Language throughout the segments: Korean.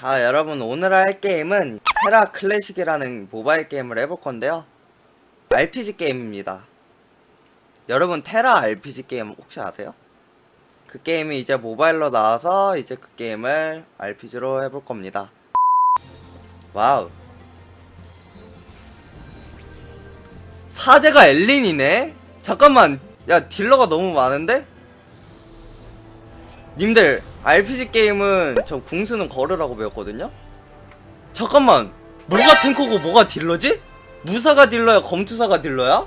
자 여러분 오늘 할 게임은 테라 클래식이라는 모바일 게임을 해볼 건데요 RPG 게임입니다 여러분 테라 RPG 게임 혹시 아세요? 그 게임이 이제 모바일로 나와서 이제 그 게임을 RPG로 해볼 겁니다 와우 사제가 엘린이네? 잠깐만 야 딜러가 너무 많은데? 님들 RPG 게임은 저 궁수는 걸으라고 배웠거든요? 잠깐만 뭐가 탱커고 뭐가 딜러지? 무사가 딜러야 검투사가 딜러야?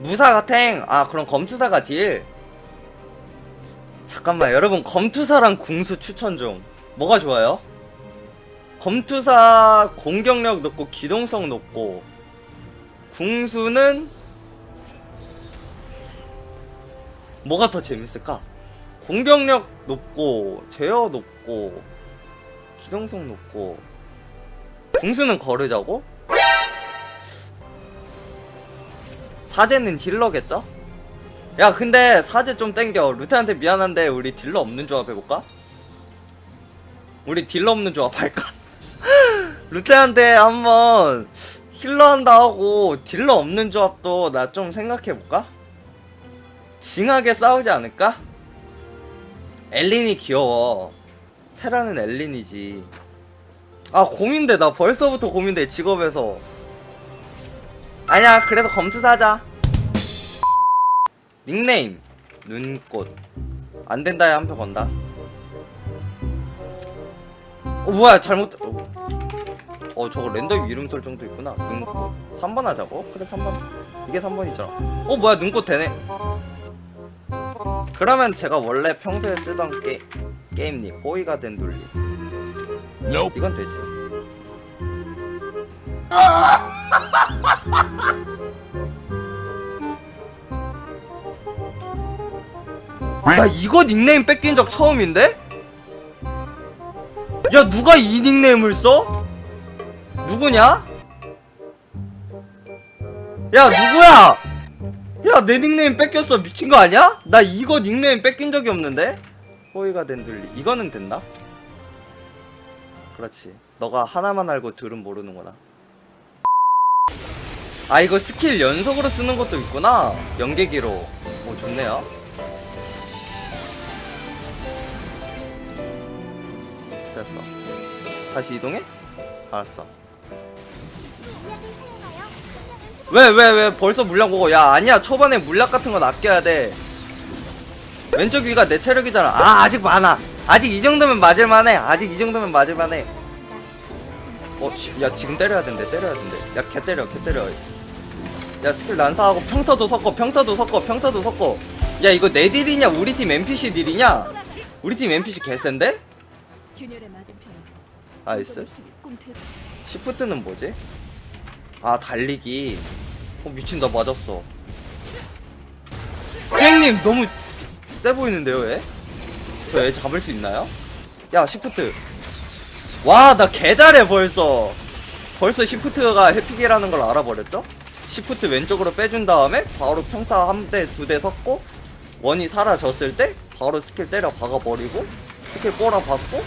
무사가 탱! 아 그럼 검투사가 딜 잠깐만 여러분 검투사랑 궁수 추천 중 뭐가 좋아요? 검투사 공격력 높고 기동성 높고 궁수는 뭐가 더 재밌을까? 공격력 높고 제어 높고 기동성 높고 궁수는 거르자고? 사제는 딜러겠죠? 야 근데 사제 좀 땡겨 루테한테 미안한데 우리 딜러 없는 조합 해볼까? 우리 딜러 없는 조합 할까? 루테한테 한번 힐러 한다 하고 딜러 없는 조합도 나 좀 생각해볼까? 징하게 싸우지 않을까? 엘린이 귀여워. 테라는 엘린이지. 아, 고민돼. 나 벌써부터 고민돼. 직업에서. 아니야, 그래도 검투사자. 닉네임. 눈꽃. 안 된다에 한 표 건다. 어, 뭐야, 잘못. 어, 어, 저거 랜덤 이름 설정도 있구나. 눈꽃. 3번 하자고? 그래, 3번. 이게 3번이잖아. 어, 뭐야, 눈꽃 되네. 그러면 제가 원래 평소에 쓰던 게, 게임니 호의가 된 돌리 이건 되지 나 이거 닉네임 뺏긴 적 처음인데? 야 누가 이 닉네임을 써? 누구냐? 야 누구야? 야, 내 닉네임 뺏겼어. 미친 거 아니야? 나 이거 닉네임 뺏긴 적이 없는데? 호의가 된 둘리. 이거는 된다? 그렇지. 너가 하나만 알고 둘은 모르는구나. 아, 이거 스킬 연속으로 쓰는 것도 있구나. 연계기로. 오, 좋네요. 됐어. 다시 이동해? 알았어. 왜 왜 왜 벌써 물약 먹어 야 아니야. 초반에 물약 같은 건 아껴야 돼. 왼쪽 위가 내 체력이잖아. 아 아직 많아. 아직 이 정도면 맞을만해. 아직 이 정도면 맞을만해. 어야 지금 때려야 된대 때려야 된대. 야 개 때려 개 때려. 야 스킬 난사하고 평타도 섞어 평타도 섞어 평타도 섞어. 야 이거 내 딜이냐? 우리 팀 NPC 딜이냐? 우리 팀 NPC 개센데? 균열의 맞은편에서 나이스. 시프트는 뭐지? 아 달리기 어 미친 나 맞았어 수행님 너무 세 보이는데요 얘? 저 얘 잡을 수 있나요? 야 시프트 와 나 개잘해 벌써 벌써 시프트가 해피기라는 걸 알아버렸죠? 시프트 왼쪽으로 빼준 다음에 바로 평타 한 대 두대 섞고 원이 사라졌을 때 바로 스킬 때려 박아버리고 스킬 꼬라 박고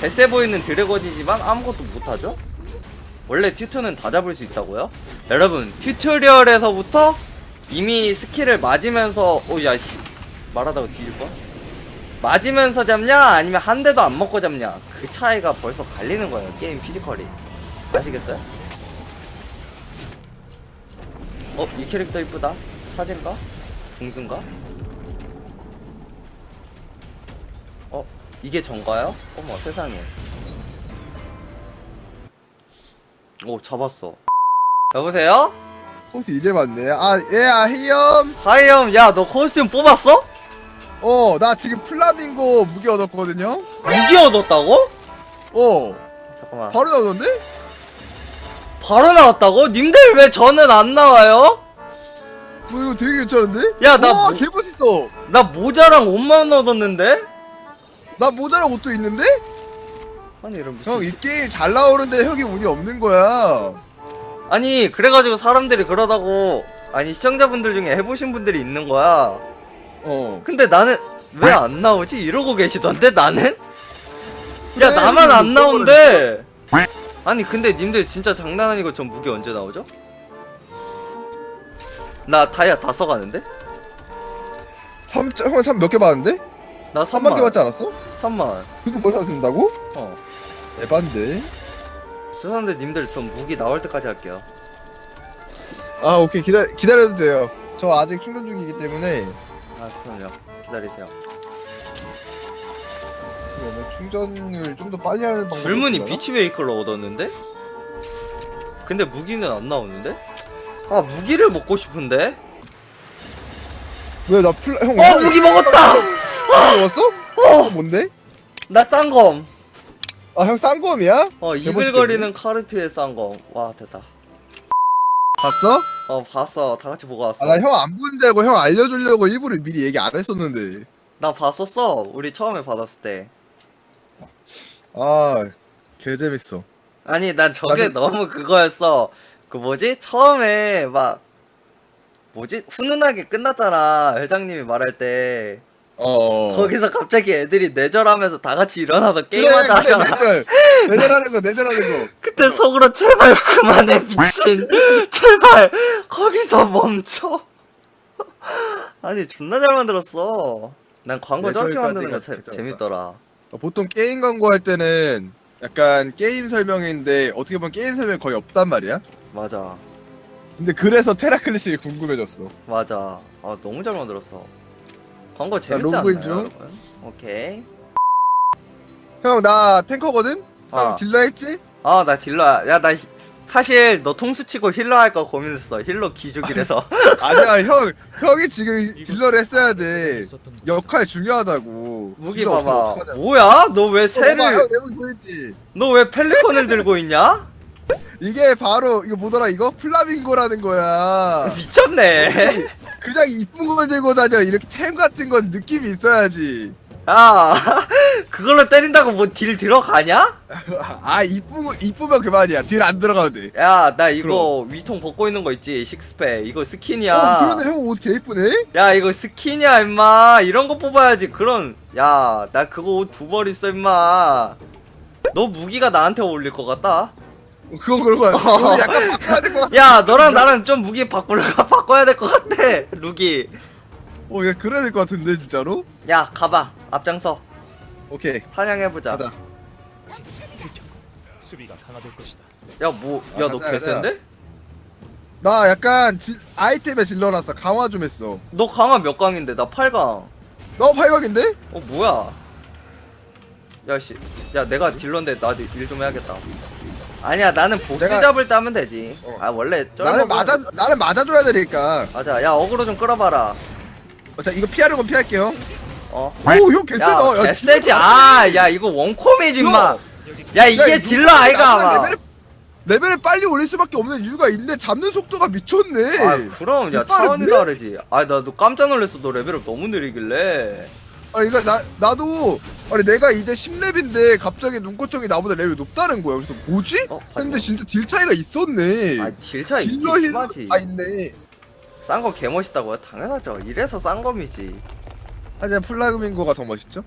개세 보이는 드래곤이지만 아무것도 못하죠? 원래 튜토는 다 잡을 수 있다고요? 여러분 튜토리얼에서부터 이미 스킬을 맞으면서 오야 씨 말하다가 뒤질뻔 맞으면서 잡냐 아니면 한 대도 안 먹고 잡냐 그 차이가 벌써 갈리는 거예요 게임 피지컬이 아시겠어요? 어? 이 캐릭터 이쁘다 사진가? 궁순가? 어? 이게 전가요? 어머 세상에 오 잡았어 여보세요? 혹시 이제 맞네. 아, 예, 아, 헤이엄. 하이엄 야너 코스튬 뽑았어? 어, 나 지금 플라밍고 무기 얻었거든요. 무기 얻었다고? 어, 잠깐만 바로 나오던데? 바로 나왔다고? 님들 왜 저는 안 나와요? 뭐 이거 되게 괜찮은데? 야, 나 와, 뭐- 개멋있어. 나 모자랑 옷만 얻었는데? 나 모자랑 옷도 있는데? 아니 이런 무슨 형, 이 게임 잘 나오는데 형이 운이 없는 거야. 아니 그래가지고 사람들이 그러다고 아니 시청자분들 중에 해보신 분들이 있는 거야 어. 근데 나는 왜 안 나오지? 이러고 계시던데 나는? 야 그래, 나만 안 이거 나온대 아니 근데 님들 진짜 장난 아니고 전 무기 언제 나오죠? 나 다이아 다 써가는데? 3, 형3몇개 받았는데? 나 3만 개 3만 받지 않았어? 3만 그거 벌써 쓴다고? 어 에반데 죄송한데 님들 전 무기 나올 때까지 할게요 아 오케이 기다, 기다려도 돼요 저 아직 충전 중이기 때문에 아 그럼요 기다리세요 그러면 충전을 좀 더 빨리 하는 방법이 줄무늬 없나? 비치 베이커를 얻었는데? 근데 무기는 안 나오는데? 아 무기를 먹고 싶은데? 왜나 플라 형 어 무기 먹었다! 먹었어? 어 뭔데? 나 싼검 아형 싼검이야? 어. 이글거리는 카르트의 싼검. 와 됐다. 봤어? 어 봤어. 다 같이 보고 왔어. 아 나 형안본줄 알고 형 알려주려고 일부러 미리 얘기 안 했었는데. 나 봤었어. 우리 처음에 받았을 때. 아 개재밌어. 아니 난 저게 나도- 너무 그거였어. 그 뭐지? 처음에 막 뭐지? 훈훈하게 끝났잖아. 회장님이 말할 때 어 거기서 갑자기 애들이 내절하면서 다 같이 일어나서 그래, 게임하자 그래, 하잖아. 내절. 내절하는 거 내절하는 거. 그때 속으로 제발 그만해 미친. 제발. 거기서 멈춰. 아니 존나 잘 만들었어. 난 광고 저렇게 내절까지가 만드는 거 재, 재밌더라. 어, 보통 게임 광고 할 때는 약간 게임 설명인데 어떻게 보면 게임 설명이 거의 없단 말이야? 맞아. 근데 그래서 테라클래식이 궁금해졌어. 맞아. 아 너무 잘 만들었어 광고 자, 재밌지 로그인 않나요 중. 여러분? 오케이 형 나 탱커거든? 형 아. 딜러 했지? 아 나 딜러야 야 나 사실 너 통수 치고 힐러 할까 고민했어 힐러 기죽이래서 아니야 형 형이 지금 딜러를 했어야 돼 역할 중요하다고 무기 딜러 없으면 봐봐. 뭐야 너 왜 어, 봐봐, 새를 형 내가 보이지 너 왜 펠리콘을 들고 있냐 이게 바로 이거 뭐더라 이거? 플라밍고라는 거야. 미쳤네. 그냥 이쁜 걸 들고 다녀. 이렇게 템 같은 건 느낌이 있어야지. 야 그걸로 때린다고 뭐 딜 들어가냐? 아거 이쁘면 그만이야. 딜 안 들어가도 돼. 야 나 이거 위통 벗고 있는 거 있지? 식스팩 이거 스킨이야. 어, 그러네. 형 옷 개 이쁘네? 야 이거 스킨이야 임마. 이런 거 뽑아야지. 그런 야 나 그거 옷 두 벌 있어 임마. 너 무기가 나한테 어울릴 것 같다. 어, 그건 그런 거야 약간 바꿔야 될것 같아. 야 너랑 나랑 좀 무기 바꿀 바꿔야 될 것 같아 룩이 어, 얘 그래야 될 것 같은데 진짜로? 야 가봐. 앞장서. 오케이. 사냥해보자. 가자. 수비가 강화될 것이다. 야뭐 아, 야너 가자, 개센데? 나 약간 질- 아이템에 질러놨어. 강화 좀 했어. 너 강화 몇 강인데? 나 8강. 너 8각인데? 어 뭐야? 야씨. 야 내가 딜러인데 나도 일 좀 해야겠다 아니야 나는 보스 내가- 잡을 때 하면 되지 어. 아 원래 나는 맞아 나는 맞아줘야 되니까 맞아 야 어그로 좀 끌어봐라 어, 자 이거 피하는 건 피할게요 어 오형 개쎄다 야, 개세지. 아, 야, 이거 원콤이지, 임마. 야, 이게 딜러 아이가, 아마. 레벨을, 레벨을 빨리 올릴 수밖에 없는 이유가 있는데 잡는 속도가 미쳤네 아, 그럼, 야, 못 차원이 빠른데? 다르지. 아, 나너 깜짝 놀랐어. 너 레벨업 너무 느리길래. 아니 그러니까 나 나도 아니 내가 이제 10렙인데 갑자기 눈꽃형이 나보다 레벨 높다는 거야 그래서 뭐지? 어, 근데 진짜 딜 차이가 있었네 아, 딜 차이 있지, 딜러 힐러 심하지. 아 있네 싼 거 개멋있다고요? 당연하죠. 이래서 싼 검이지. 하지만 플라그민고가 더 멋있죠?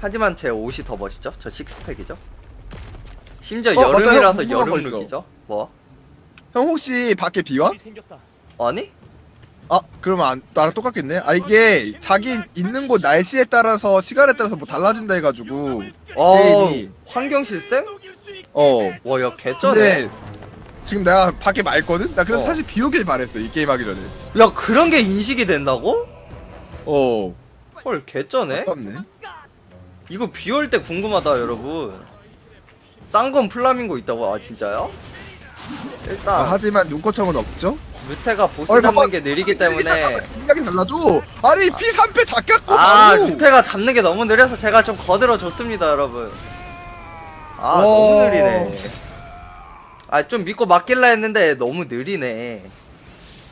하지만 제 옷이 더 멋있죠? 저 식스팩이죠? 심지어 어, 맞다, 형 여름이라서 궁금한 거 여름 있어. 룩이죠? 뭐? 형 혹시 밖에 비와? 일이 생겼다. 아니? 아 그러면 안, 나랑 똑같겠네 아 이게 자기 있는 곳 날씨에 따라서 시간에 따라서 뭐 달라진다 해가지고 어, 게임이. 환경 시스템? 어 와, 야, 개쩌네. 근데 지금 내가 밖에 맑거든? 나 그래서 어. 사실 비 오길 바랬어 이 게임 하기 전에 야, 그런 게 인식이 된다고? 어 헐, 개쩌네? 아깝네 이거 비 올 때 궁금하다 여러분 싼 건 플라밍고 있다고 아 진짜요? 일단 아, 하지만 눈꽃형은 없죠? 루테가 보스 아니, 잡는. 게 느리기 때문에. 생각이 달라져 아니 피 3패 다 깎고 아 바로. 루테가 잡는 게 너무 느려서 제가 좀 거들어 줬습니다 여러분. 아 오. 너무 느리네. 아 좀 믿고 맡길라 했는데 너무 느리네.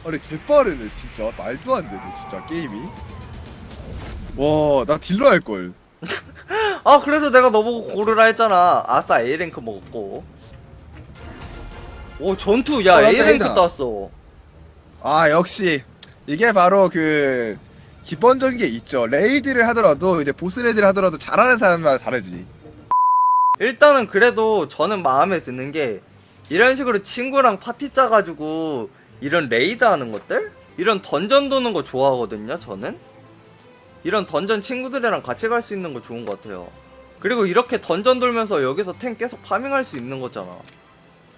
아니 개빠르네 진짜. 말도 안 되네 진짜 게임이. 와 나 딜러 할 걸. 아 그래서 내가 너보고 고르라 했잖아. 아싸 A랭크 먹었고. 오 전투. 야 어, 맞다, A랭크. 땄어 아 역시 이게 바로 그 기본적인 게 있죠 레이드를 하더라도 이제 보스 레이드를 하더라도 잘하는 사람마다 다르지 일단은 그래도 저는 마음에 드는 게 이런 식으로 친구랑 파티 짜가지고 이런 레이드 하는 것들? 이런 던전 도는 거 좋아하거든요, 저는? 이런 던전 친구들이랑 같이 갈 수 있는 거 좋은 것 같아요. 그리고 이렇게 던전 돌면서 여기서 템 계속 파밍할 수 있는 거잖아.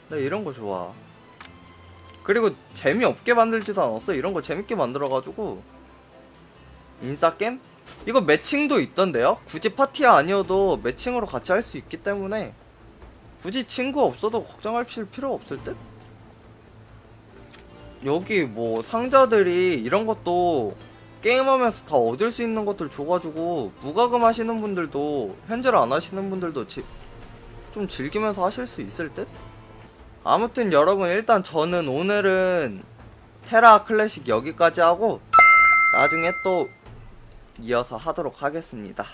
나 이런 거 좋아. 그리고 재미없게 만들지도 않았어. 이런 거 재밌게 만들어가지고. 인싸겜? 이거 매칭도 있던데요? 굳이 파티 아니어도 매칭으로 같이 할 수 있기 때문에 굳이 친구 없어도 걱정할 필요 없을 듯? 여기 뭐 상자들이 이런 것도 게임하면서 다 얻을 수 있는 것들 줘가지고 무과금 하시는 분들도 현질 안 하시는 분들도 지- 좀 즐기면서 하실 수 있을 듯? 아무튼 여러분 일단 저는 오늘은 테라 클래식 여기까지 하고 나중에 또 이어서 하도록 하겠습니다.